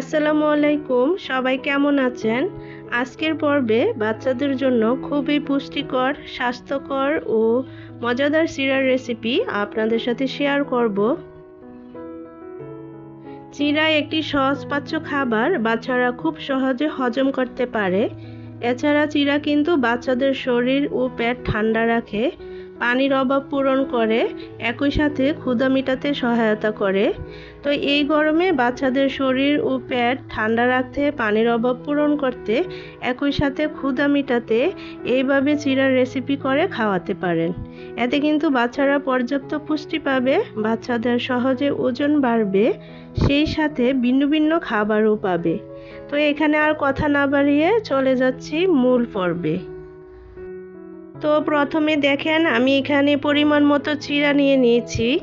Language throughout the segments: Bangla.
আসসালামু আলাইকুম, সবাই কেমন আছেন? আজকের পর্বে বাচ্চাদের জন্য খুবই পুষ্টিকর, স্বাস্থ্যকর ও মজাদার চিরার রেসিপি আপনাদের সাথে শেয়ার করব। চিরা একটি সহজপাচ্য খাবার, বাচ্চারা খুব সহজে হজম করতে পারে। এছাড়া চিরা কিন্তু বাচ্চাদের শরীর ও পেট ঠান্ডা রাখে। পানির অভাব পূরণ করে, একই সাথে ক্ষুধা মেটাতে সহায়তা করে। তো এই গরমে বাচ্চাদের শরীর ও পেট ঠান্ডা রাখতে, পানির অভাব পূরণ করতে, একই সাথে ক্ষুধা মেটাতে এইভাবে চিরার রেসিপি করে খাওয়াতে পারেন। এতে কিন্তু বাচ্চারা পর্যাপ্ত পুষ্টি পাবে, বাচ্চাদের সহজে ওজন বাড়বে, সেই সাথে ভিন্ন ভিন্ন খাবারও পাবে। তো এখানে আর কথা না বাড়িয়ে চলে যাচ্ছি মূল পর্বে। তো প্রথমে দেখেন আমি এখানে পরিমাণ মতো চিরা নিয়ে নিয়েছি।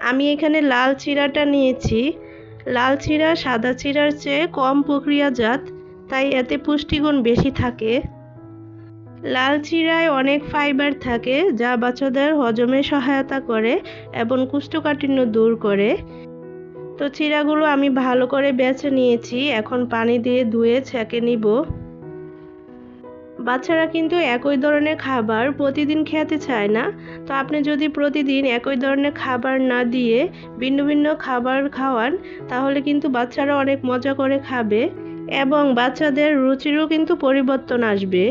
আমি এখানে লাল চিরাটা নিয়েছি। লাল চিরা সাদা চিরার চেয়ে কম প্রক্রিয়াজাত, তাই এতে পুষ্টিগুণ বেশি থাকে। লাল চিরায় অনেক ফাইবার থাকে, যা বাচ্চাদের হজমে সহায়তা করে এবং কুষ্ঠকাঠিন্য দূর করে। তো চিরাগুলো আমি ভালো করে বেছে নিয়েছি, এখন পানি দিয়ে ধুয়ে ছেঁকে নিব। বাচ্চারা কিন্তু একই ধরনের খাবার প্রতিদিন খেতে চায় না। তো আপনি যদি প্রতিদিন একই ধরনের খাবার না দিয়ে ভিন্ন ভিন্ন খাবার খাওয়ান, তাহলে কিন্তু বাচ্চারা অনেক মজা করে খাবে এবং বাচ্চাদের রুচিরও কিন্তু পরিবর্তন আসবে।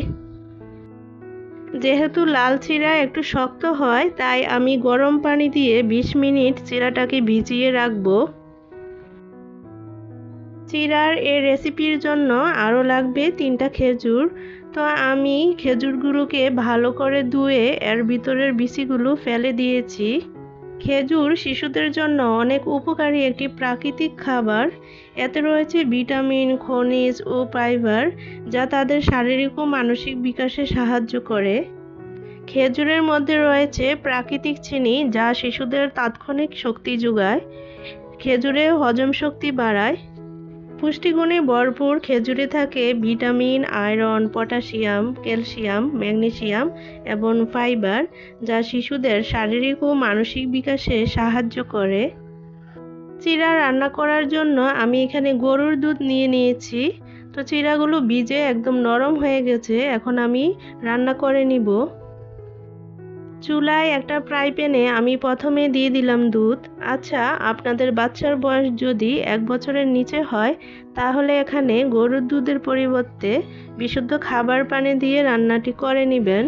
যেহেতু লাল চিরা একটু শক্ত হয়, তাই আমি গরম পানি দিয়ে ২০ মিনিট চিরাটাকে ভিজিয়ে রাখব। চিরার এই রেসিপির জন্য আরও লাগবে তিনটা খেজুর। তো আমি খেজুরগুলোকে ভালো করে ধুয়ে এর ভিতরের বিচিগুলো ফেলে দিয়েছি। খেজুর শিশুদের জন্য অনেক উপকারী একটি প্রাকৃতিক খাবার। এতে রয়েছে ভিটামিন, খনিজ ও ফাইবার, যা তাদের শারীরিক ও মানসিক বিকাশে সাহায্য করে। খেজুরের মধ্যে রয়েছে প্রাকৃতিক চিনি, যা শিশুদের তাৎক্ষণিক শক্তি যোগায়। খেজুরে হজম শক্তি বাড়ায়। পুষ্টিগুণে ভরপুর, খেজুরে থাকে vitamin, iron, potassium, calcium, magnesium এবং ফাইবার, যা শিশুদের শারীরিক ও মানসিক বিকাশে সাহায্য করে। চিরা রান্না করার জন্য আমি এখানে গরুর দুধ নিয়ে নিয়েছি। তো চিরাগুলো ভিজে একদম নরম হয়ে গেছে, এখন আমি রান্না করে নিব। চুলায় একটা ফ্রাই প্যানে আমি প্রথমে দিয়ে দিলাম দুধ। আচ্ছা আপনাদের বাচ্চার বয়স যদি এক বছরের নিচে হয়, তাহলে এখানে গরুর দুধের পরিবর্তে বিশুদ্ধ খাবার পানি দিয়ে রান্নাটি করে নেবেন।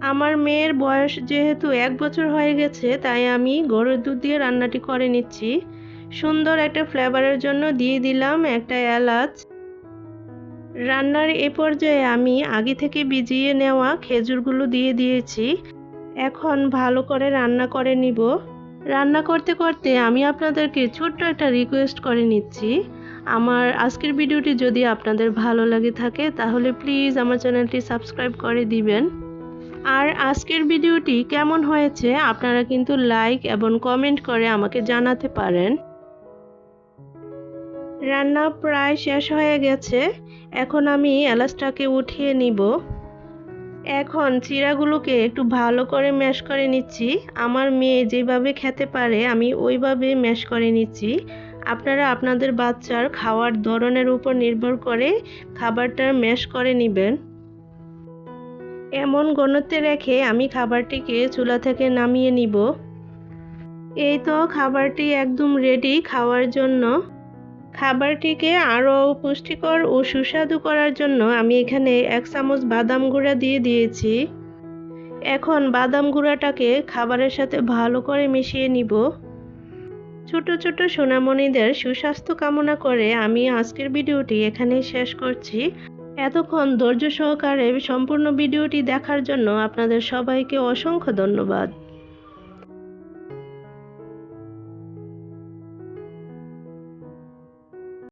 আমার মেয়ের বয়স যেহেতু এক বছর হয়ে গেছে, তাই আমি গরুর দুধ দিয়ে রান্নাটি করে নিচ্ছি। সুন্দর একটা ফ্লেভারের জন্য দিয়ে দিলাম একটা এলাচ। রান্নার এ পর্যায়ে আমি আগে থেকে ভিজিয়ে নেওয়া খেজুরগুলো দিয়ে দিয়েছি। এখন ভালো করে রান্না করে নিব। রান্না করতে করতে আমি আপনাদেরকে ছোট্ট একটা রিকোয়েস্ট করে নিচ্ছি। আমার আজকের ভিডিওটি যদি আপনাদের ভালো লাগে থাকে, তাহলে প্লিজ আমার চ্যানেলটি সাবস্ক্রাইব করে দিবেন। আর আজকের ভিডিওটি কেমন হয়েছে, আপনারা কিন্তু লাইক এবং কমেন্ট করে আমাকে জানাতে পারেন। রান্না প্রায় শেষ হয়ে গেছে, এখন আমি এলাচটাকে উঠিয়ে নিব। এখন চিরাগুলোকে একটু ভালো করে ম্যাশ করে নিচ্ছি। আমার মেয়ে যেভাবে খেতে পারে, আমি ওইভাবে ম্যাশ করে নিচ্ছি। আপনারা আপনাদের বাচ্চার খাওয়ার ধরনের উপর নির্ভর করে খাবারটা ম্যাশ করে নেবেন। এমন গণতে রেখে আমি খাবারটিকে চুলা থেকে নামিয়ে নিব। এই তো খাবারটি একদম রেডি খাওয়ার জন্য। খাবারটিকে আরও পুষ্টিকর ও সুস্বাদু করার জন্য আমি এখানে এক চামচ বাদাম গুঁড়া দিয়ে দিয়েছি। এখন বাদাম গুঁড়াটাকে খাবারের সাথে ভালো করে মিশিয়ে নিব। ছোট ছোট সোনামণিদের সুস্বাস্থ্য কামনা করে আমি আজকের ভিডিওটি এখানেই শেষ করছি। এতক্ষণ ধৈর্য সহকারে সম্পূর্ণ ভিডিওটি দেখার জন্য আপনাদের সবাইকে অসংখ্য ধন্যবাদ।